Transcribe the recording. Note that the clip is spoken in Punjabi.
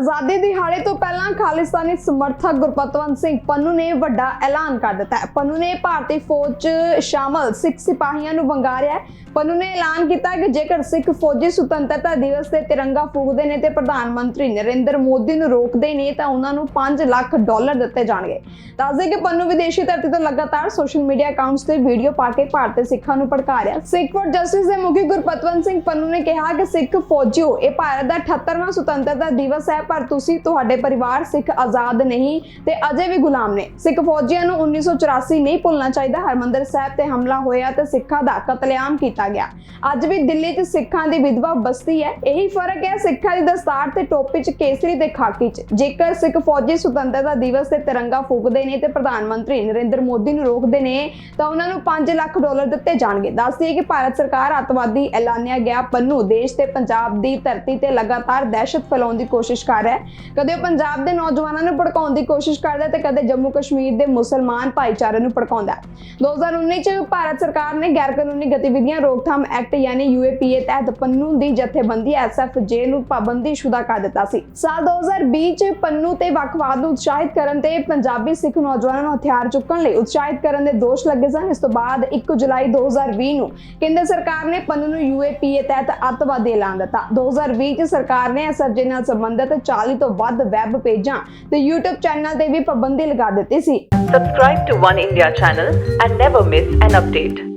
ਆਜ਼ਾਦੀ ਦਿਹਾੜੇ ਤੋਂ ਪਹਿਲਾਂ ਖਾਲਿਸਤਾਨੀ ਸਮਰਥਕ ਗੁਰਪਤਵੰਤ ਸਿੰਘ ਪੰਨੂ ਨੇ ਵੱਡਾ ਐਲਾਨ ਕਰ ਦਿੱਤਾ ਹੈ। ਪੰਨੂ ਨੇ ਭਾਰਤੀ ਫੌਜ 'ਚ ਸ਼ਾਮਲ ਸਿੱਖ ਸਿਪਾਹੀਆਂ ਨੂੰ ਵੰਗਾਰਿਆ ਪੰਨੂ ਨੇ ਐਲਾਨ ਕੀਤਾ ਕਿ ਜੇਕਰ ਸਿੱਖ ਫੌਜੀ ਸੁਤੰਤਰਤਾ ਦਿਵਸ ਤੇ ਤਿਰੰਗਾ ਫੂਕਦੇ ਨੇ ਤੇ ਪ੍ਰਧਾਨ ਮੰਤਰੀ ਨਰਿੰਦਰ ਮੋਦੀ ਨੂੰ ਰੋਕਦੇ ਨੇ ਤਾਂ ਉਹਨਾਂ ਨੂੰ 5 ਲੱਖ ਡਾਲਰ ਦਿੱਤੇ ਜਾਣਗੇ। ਦੱਸਦੇ ਕਿ ਪੰਨੂ ਵਿਦੇਸ਼ੀ ਧਰਤੀ ਤੋਂ ਲਗਾਤਾਰ ਸੋਸ਼ਲ ਮੀਡੀਆ ਅਕਾਊਂਟਸ ਤੇ ਵੀਡੀਓ ਪਾ ਕੇ ਭਾਰਤੀ ਸਿੱਖਾਂ ਨੂੰ ਭੜਕਾ ਰਿਹਾ ਸਿੱਖ ਫੋਰ ਜਸਟਿਸ ਦੇ ਮੁਖੀ ਗੁਰਪਤਵੰਤ ਸਿੰਘ ਪੰਨੂ ਨੇ ਕਿਹਾ ਕਿ ਸਿੱਖ ਫੌਜੀਓ, ਇਹ ਭਾਰਤ ਦਾ 78ਵਾਂ ਸੁਤੰਤਰਤਾ ਦਿਵਸ ਹੈ। ਪਰ ਤੁਸੀਂ ਤੁਹਾਡੇ ਪਰਿਵਾਰ ਸਿੱਖ ਆਜ਼ਾਦ ਨਹੀਂ ਤੇ ਅਜੇ ਵੀ ਗੁਲਾਮ ਨੇ। ਸਿੱਖ ਫੌਜੀਆਂ ਨੂੰ 1984 ਨਹੀਂ ਭੁੱਲਣਾ ਚਾਹੀਦਾ। ਹਰਮੰਦਰ ਸਾਹਿਬ ਤੇ ਹਮਲਾ ਹੋਇਆ ਤੇ ਸਿੱਖਾਂ ਦਾ ਕਤਲੇਆਮ ਕੀਤਾ ਗਿਆ। ਅੱਜ ਵੀ ਦਿੱਲੀ 'ਚ ਸਿੱਖਾਂ ਦੀ ਵਿਧਵਾ ਬਸਤੀ ਹੈ। ਇਹੀ ਫ਼ਰਕ ਹੈ ਸਿੱਖਾਂ ਦੀ ਦਸਤਾਰ ਤੇ ਟੋਪੀ 'ਚ ਕੇਸਰੀ ਤੇ ਖਾਕੀ 'ਚ। ਜੇਕਰ ਸਿੱਖ ਫੌਜੀ ਸੁਤੰਤਰਤਾ ਦਿਵਸ ਤੇ ਤਿਰੰਗਾ ਫੂਕਦੇ ਨੇ ਤੇ ਪ੍ਰਧਾਨ ਮੰਤਰੀ ਨਰਿੰਦਰ ਮੋਦੀ ਨੂੰ ਰੋਕਦੇ ਨੇ, ਤਾਂ ਉਹਨਾਂ ਨੂੰ 5 ਲੱਖ ਡਾਲਰ ਦਿੱਤੇ ਜਾਣਗੇ। ਦੱਸਦੀ ਕਿ ਭਾਰਤ ਸਰਕਾਰ ਅੱਤਵਾਦੀ ਐਲਾਨਿਆ ਗਿਆ। ਪੰਨੂ ਦੇਸ਼ ਤੇ ਪੰਜਾਬ ਦੀ ਧਰਤੀ ਤੇ ਲਗਾਤਾਰ ਦਹਿਸ਼ਤ ਫੈਲਾਉਣ ਦੀ ਕੋਸ਼ਿਸ਼ ਕਰ ਰਿਹਾ ਹੈ। ਕਦੇ ਉਹ ਪੰਜਾਬ ਦੇ ਨੌਜਵਾਨਾਂ ਨੂੰ ਭੜਕਾਉਣ ਦੀ ਕੋਸ਼ਿਸ਼ ਕਰਦਾ ਹੈ ਤੇ ਕਦੇ ਜੰਮੂ ਕਸ਼ਮੀਰ ਦੇ ਮੁਸਲਮਾਨ ਭਾਈਚਾਰੇ ਨੂੰ ਭੜਕਾਉਂਦਾ ਹੈ। 2019 ਚ ਭਾਰਤ ਸਰਕਾਰ ਨੇ ਗੈਰ ਕਾਨੂੰਨੀ ਗਤੀਵਿਧੀਆਂ, ਰੋਕਥਾਮ ਐਕਟ ਯਾਨੀ ਯੂਏਪੀਏ ਤਹਿਤ ਪੰਨੂ ਦੀ ਜਥੇਬੰਦੀ ਐਸਐਫਜੇ ਨੂੰ ਪਾਬੰਦੀਸ਼ੁਦਾ ਕਰ ਦਿੱਤਾ ਸੀ। ਸਾਲ 2020 ਚ ਪੰਨੂ ਤੇ ਵੱਖਵਾਦ ਨੂੰ ਉਤਸ਼ਾਹਿਤ ਕਰਨ ਤੇ ਪੰਜਾਬੀ ਸਿੱਖ ਨੌਜਵਾਨਾਂ ਨੂੰ ਹਥਿਆਰ ਚੁੱਕਣ ਲਈ ਉਤਸ਼ਾਹਿਤ ਕਰਨ ਦੇ ਦੋਸ਼ ਲੱਗੇ ਸਨ। ਇਸ ਤੋਂ ਬਾਅਦ 1 ਜੁਲਾਈ 2020 ਨੂੰ ਕੇਂਦਰ ਸਰਕਾਰ ਨੇ ਪੰਨੂ ਨੂੰ ਯੂਏਪੀਏ ਤਹਿਤ ਅੱਤਵਾਦੀ ਐਲਾਨ ਦਿੱਤਾ। 2020 ਚ ਸਰਕਾਰ ਨੇ ਐਸਐਫਜੇ ਨਾਲ ਸੰਬੰਧਿਤ 140 ਤੋਂ ਵੱਧ ਵੈਬ ਪੇਜਾਂ ਤੇ YouTube ਚੈਨਲ ਤੇ ਵੀ ਪਾਬੰਦੀ ਲਗਾ ਦਿੱਤੀ ਸੀ subscribe to one India channel and never miss an update